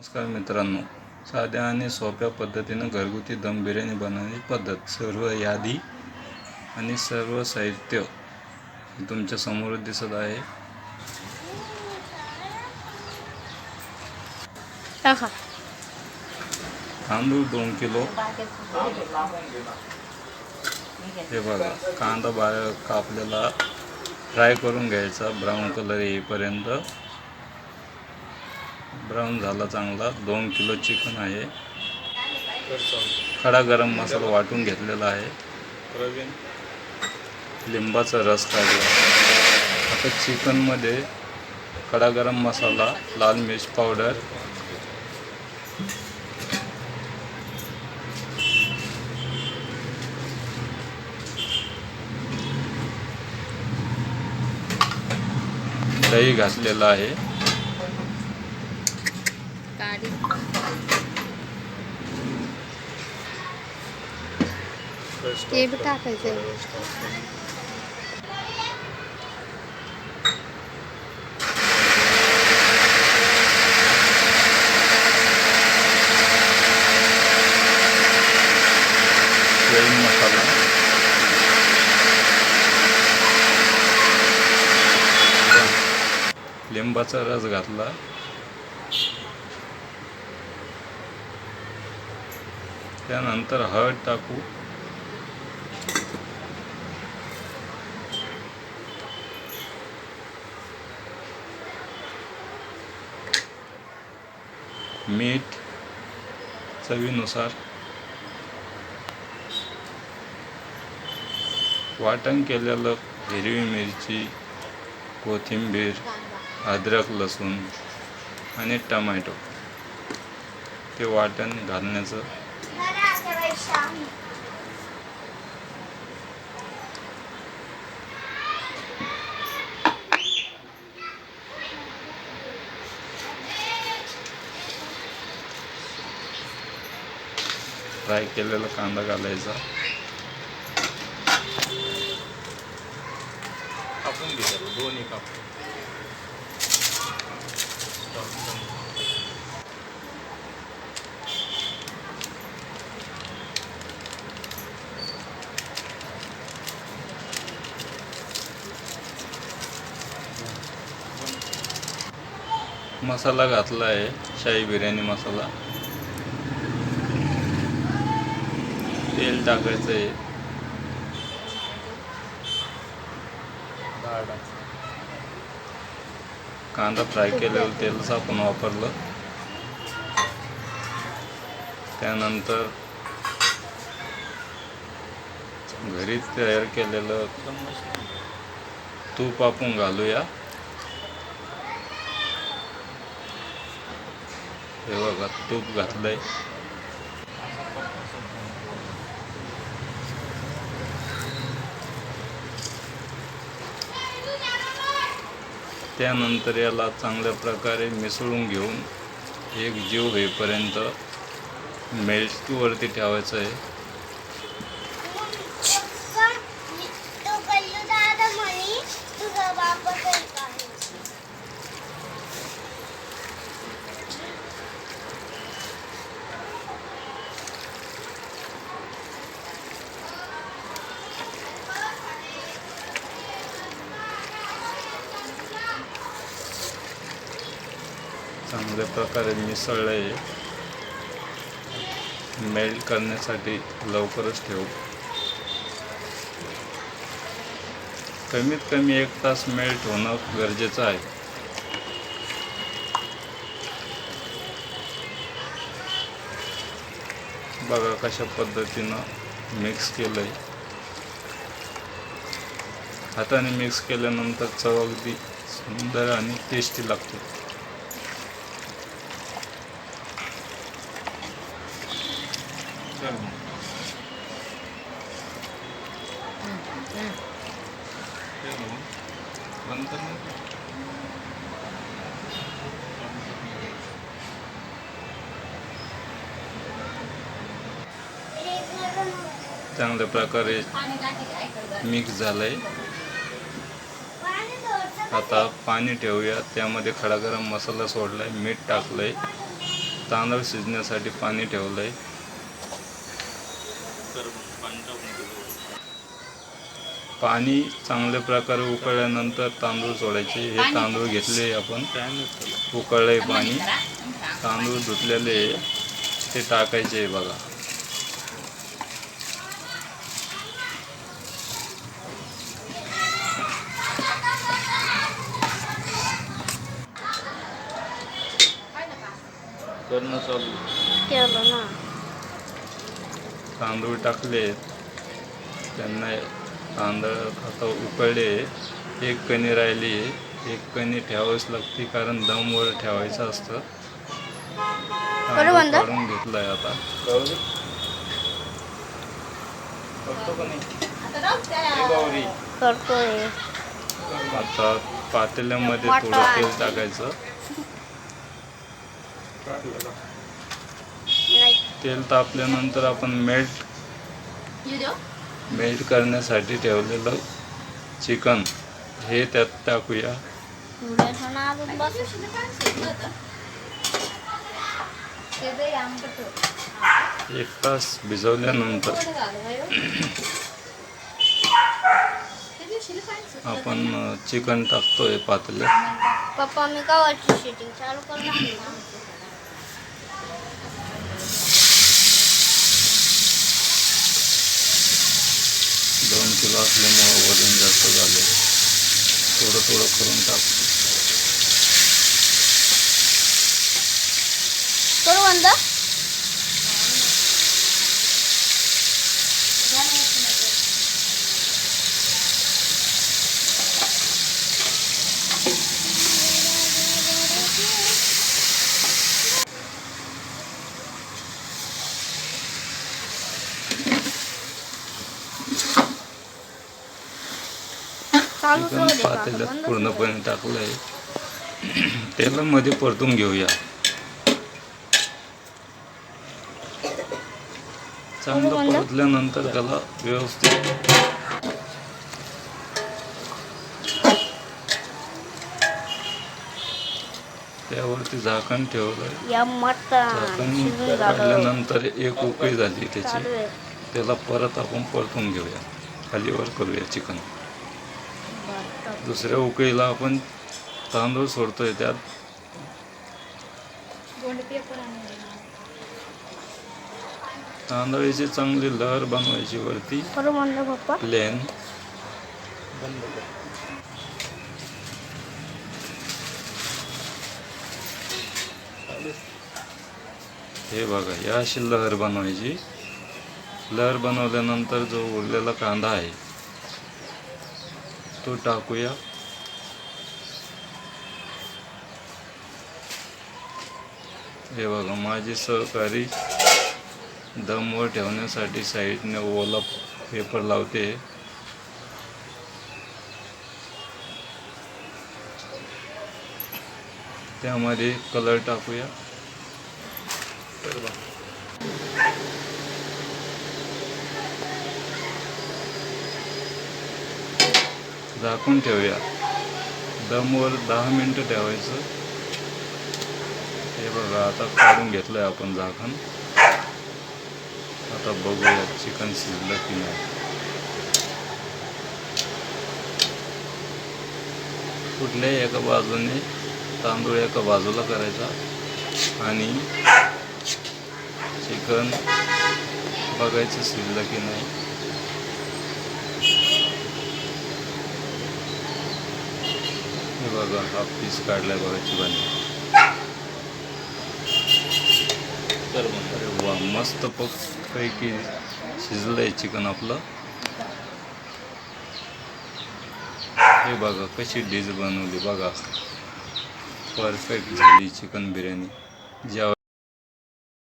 नमस्कार मित्रांनो. साध्या आणि सोप्या पद्धतीनं घरगुती दम बिर्याणी बनवण्याची पद्धत सर्व यादी आणि सर्व साहित्य तुमच्यासमोर दिसत आहे. तांदूळ दोन किलो. हे बघा कांदा बाहेर कापलेला फ्राय करून घ्यायचा ब्राऊन कलर येईपर्यंत. ब्राऊन झाला चांगला. दोन किलो चिकन आहे. खडा गरम मसाला वाटून घेतलेला आहे. लिंबाचा रस काढला. आता चिकनमध्ये खडा गरम मसाला लाल मिर्च पावडर दही घातलेलं आहे. ते बी टाकायचं प्लेन मसाला. लिंबाचा रस घातला. त्यानंतर हळद टाकू. मीठ चवीनुसार. वाटण केलेलं हिरवी मिरची कोथिंबीर अद्रक लसूण आणि टमॅटो. ते वाटण घालण्याचं फ्राय केलेला कांदा घालायचा. कापून घ्यायचं दोन्ही कापून. मसाला घातला आहे शाही बिर्याणी मसाला. तेल टाकायचं आहे कांदा फ्राय केलेलं तेलच आपण वापरलं. त्यानंतर घरीच तयार केलेलं तूप आपण घालूया. हे बघा तूप घातलंय. त्यानंतर याला चांगल्या प्रकारे मिसळून घेऊन एक जीव होईपर्यंत मेल्टवरती ठेवायचं आहे. चांगल्या प्रकारे मिसळलं आहे. मेल्ट करण्यासाठी लवकरच ठेवू. कमीत कमी एक तास मेल्ट होणं गरजेचं आहे. बघा कशा पद्धतीनं मिक्स केलं आहे हाताने मिक्स केल्यानंतर चव अगदी सुंदर आणि टेस्टी लागते. चांगल्या प्रकारे मिक्स झालंय. आता पाणी ठेवूया. त्यामध्ये खडा गरम मसाला सोडलाय मीठ टाकलंय. तांदूळ शिजण्यासाठी पाणी ठेवलं आहे पाणी चांगल्या प्रकारे उकळल्यानंतर तांदूळ सोडायचे. हे तांदूळ घेतले आपण. उकळले पाणी. तांदूळ धुतलेले ते टाकायचे बघा. करणं चालू. केलं ना. तांदूळ टाकले त्यांना तांदूळ आता उकळले एक कणी राहिली एक कणी ठेवावीच लागते कारण दमवर ठेवायचं असतं? काढून घेतलाय आता. करतोय. आता पातेल्यामध्ये थोडं तेल आहे. टाकायचं नाही. तेल तापल्यानंतर आपण मेल्ट मेल्ट करण्यासाठी ठेवलेलं चिकन हे त्यात टाकूया. एक तास भिजवल्यानंतर आपण चिकन टाकतोय पातेल्यात पप्पा मी कवाची शूटिंग चालू करू लागली ना दोन किलो असल्यामुळं वजन जास्त झालं थोडं थोडं करून टाकतो चिकन? पातेल्यात पूर्णपणे टाकलंय तेलामध्ये परतून घेऊया चांगलं? परतल्यानंतर त्याला व्यवस्थित त्यावरती झाकण मटण झाकण काढल्यानंतर एक उकळी झाली त्याची आहे त्याला परत आपण परतून घेऊया खालीवर करूया चिकन. दुसऱ्या उकळीला आपण तांदूळ सोडतोय त्यात तांदळाची चांगली लहर बनवायची वरती. प्लेन हे बघा या अशी लहर बनवायची. लहर बनवल्यानंतर जो उरलेला कांदा आहे तो टाकूया. हे बघा माझे सहकारी दमवर ठेवण्यासाठी साईडने ओला पेपर लावते. त्यामध्ये कलर टाकूया. झाकून ठेवूया. दमवर दहा मिनटं ठेवायचं. हे बघा आता काढून घेतलं आहे आपण झाकण. आता बघूया चिकन शिजलं की नाही. कुठल्याही एका बाजूने तांदूळ एका बाजूला करायचा आणि चिकन बघायचं शिजलं की नाही. बघा हा पीस काढलाय बघा चिकन तर मग अरे वा मस्त पक पैकी आहे चिकन आपलं. हे बघा कशी डिश बनवली बघा. परफेक्ट झाली चिकन बिर्याणी. ज्या